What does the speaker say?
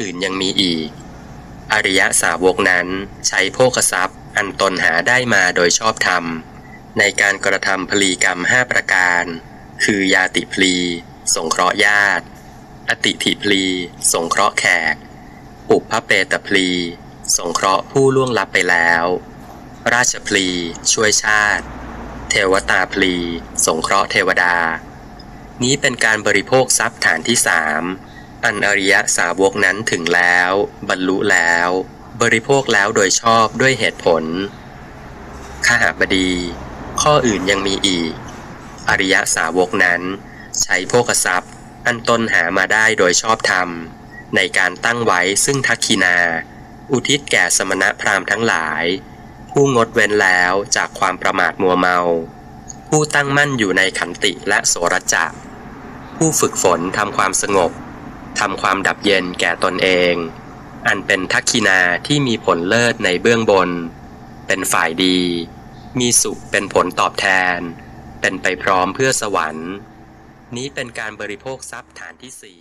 อื่นยังมีอีก อริยสาวกนั้นใช้โภคทรัพย์ อันตนหาได้มาโดยชอบธรรม ในการกระทำพลีกรรมห้าประการ คือยาติพลี สงเคราะห์ญาติ อติถิพลี สงเคราะห์แขก อุปพเปตพลี สงเคราะห์ผู้ล่วงลับไปแล้ว ราชพลี ช่วยชาติ เทวตาพลี สงเคราะห์เทวดา นี้เป็นการบริโภคทรัพย์ฐานที่สาม อันอริยสาวกนั้นถึงแล้ว บรรลุแล้ว บริโภคแล้วโดยชอบด้วยเหตุผลข้าหาบดี ข้ออื่นยังมีอีก อริยสาวกนั้น ใช้โภคทรัพย์ อันตนหามาได้โดยชอบธรรม ในการตั้งไว้ซึ่งทักคินา อุทิศแก่สมณะพราหมณ์ทั้งหลาย ผู้งดเว้นแล้วจากความประมาทมัวเมา ผู้ตั้งมั่นอยู่ในขันติและโสรจะผู้ฝึกฝนทำความสงบ ทำความดับเย็นแก่ตนเอง อันเป็นทักคินาที่มีผลเลิศในเบื้องบน เป็นฝ่ายดี มีสุขเป็นผลตอบแทน เป็นไปพร้อมเพื่อสวรรค์ นี้เป็นการบริโภคทรัพย์ฐานที่สี่